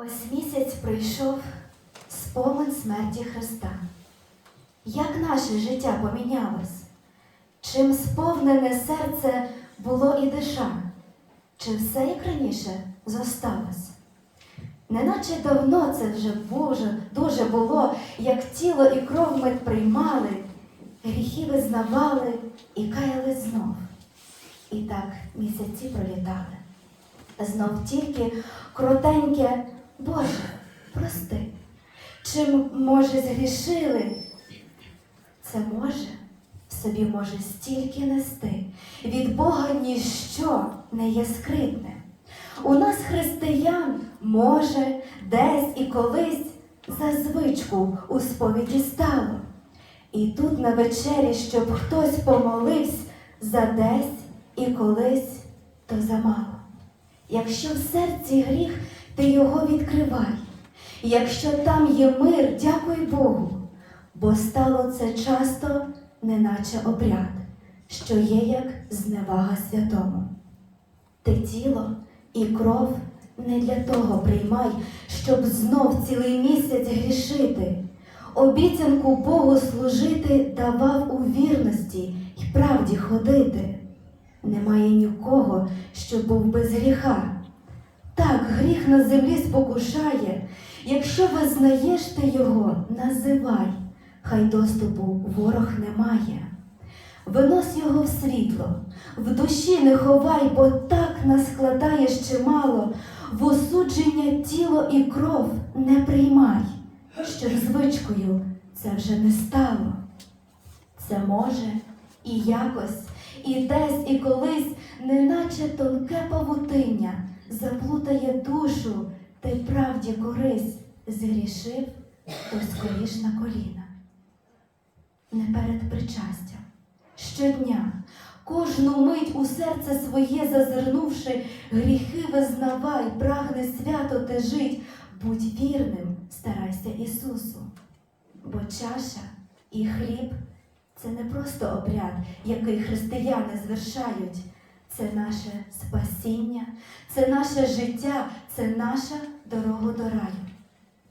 Ось місяць прийшов спомин смерті Христа. Як наше життя помінялось? Чим сповнене серце було і диша? Чи все як раніше зосталось? Неначе давно це вже дуже, дуже було, як тіло і кров ми приймали, гріхи визнавали і каяли знов. І так місяці пролітали. Знов тільки кротеньке, Боже, прости, чим, може, згрішили? Це може собі може стільки нести. Від Бога ніщо не є скритне. У нас, християн, може, десь і колись за звичку у сповіді стало. І тут на вечері, щоб хтось помолився за десь і колись, то замало. Якщо в серці гріх, ти його відкривай. Якщо там є мир, дякуй Богу, бо стало це часто, неначе обряд, що є як зневага святому. Ти тіло і кров не для того приймай, щоб знов цілий місяць грішити. Обіцянку Богу служити давав у вірності й правді ходити. Немає нікого, що був без гріха. Так, гріх на землі спокушає. Якщо визнаєш ти його, називай, хай доступу ворог не має. Винось його в світло, в душі не ховай, бо так нас складаєш чимало, в осудження тіло і кров не приймай, щоб звичкою це вже не стало. Це може і якось, і десь, і колись, неначе тонке павутиння, заплутає душу, та й правді корись, згрішив, то скоріш на коліна. Не перед причастям, щодня, кожну мить у серце своє зазирнувши, гріхи визнавай, прагне свято ти жить, будь вірним, старайся Ісусу. Бо чаша і хліб це не просто обряд, який християни звершають. Це наше спасіння, це наше життя, це наша дорога до раю.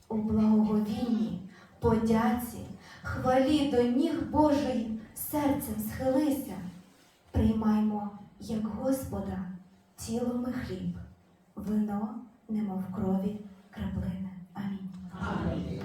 У благоговінні, подяці, хвалі до ніг Божої серцем схилися. Приймаймо, як Господа, тілом і хліб, вино, немов крові краплини. Амінь. Амінь.